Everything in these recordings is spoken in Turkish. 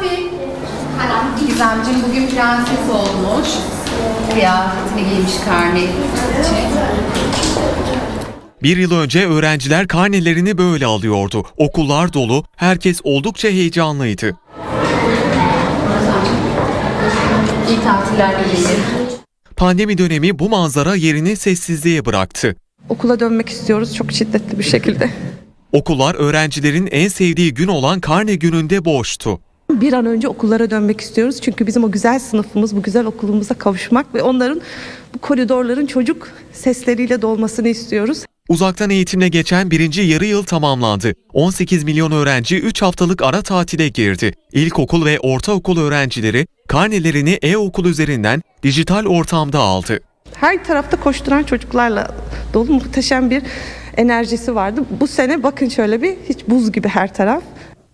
Şafi. Gizemciğim bugün prenses olmuş. Kıyafetini giymiş karne için. Bir yıl önce öğrenciler karnelerini böyle alıyordu. Okullar dolu, herkes oldukça heyecanlıydı. İyi tatiller dilerim. Pandemi dönemi bu manzara yerini sessizliğe bıraktı. Okula dönmek istiyoruz çok şiddetli bir şekilde. Okullar öğrencilerin en sevdiği gün olan karne gününde boştu. Bir an önce okullara dönmek istiyoruz. Çünkü bizim o güzel sınıfımız, bu güzel okulumuza kavuşmak ve onların bu koridorların çocuk sesleriyle dolmasını istiyoruz. Uzaktan eğitimle geçen birinci yarı yıl tamamlandı. 18 milyon öğrenci 3 haftalık ara tatile girdi. İlkokul ve ortaokul öğrencileri karnelerini e-okul üzerinden dijital ortamda aldı. Her tarafta koşturan çocuklarla dolu muhteşem bir enerjisi vardı. Bu sene bakın şöyle bir hiç buz gibi her taraf.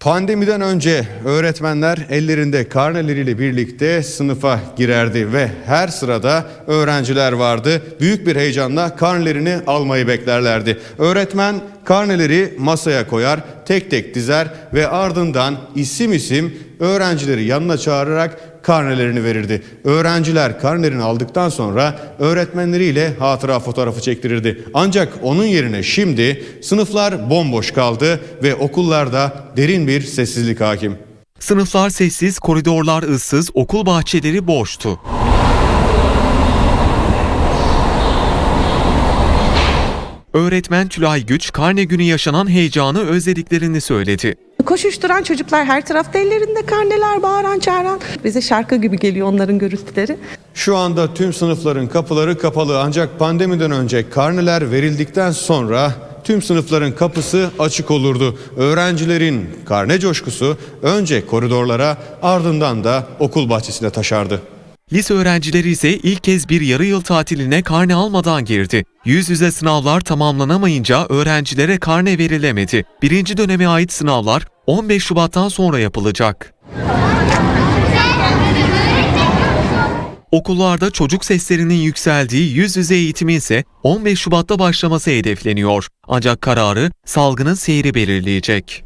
Pandemiden önce öğretmenler ellerinde karneleriyle birlikte sınıfa girerdi ve her sırada öğrenciler vardı. Büyük bir heyecanla karnelerini almayı beklerlerdi. Öğretmen karneleri masaya koyar, tek tek dizer ve ardından isim isim öğrencileri yanına çağırarak karnelerini verirdi. Öğrenciler karnelerini aldıktan sonra öğretmenleriyle hatıra fotoğrafı çektirirdi. Ancak onun yerine şimdi sınıflar bomboş kaldı ve okullarda derin bir sessizlik hakim. Sınıflar sessiz, koridorlar ıssız, okul bahçeleri boştu. Öğretmen Tülay Güç, karne günü yaşanan heyecanı özlediklerini söyledi. Koşuşturan çocuklar her tarafta ellerinde karneler bağıran çağıran. Bize şarkı gibi geliyor onların gürültüleri. Şu anda tüm sınıfların kapıları kapalı ancak pandemiden önce karneler verildikten sonra tüm sınıfların kapısı açık olurdu. Öğrencilerin karne coşkusu önce koridorlara ardından da okul bahçesine taşardı. Lise öğrencileri ise ilk kez bir yarı yıl tatiline karne almadan girdi. Yüz yüze sınavlar tamamlanamayınca öğrencilere karne verilemedi. Birinci döneme ait sınavlar 15 Şubat'tan sonra yapılacak. Okullarda çocuk seslerinin yükseldiği yüz yüze eğitimi ise 15 Şubat'ta başlaması hedefleniyor. Ancak kararı salgının seyri belirleyecek.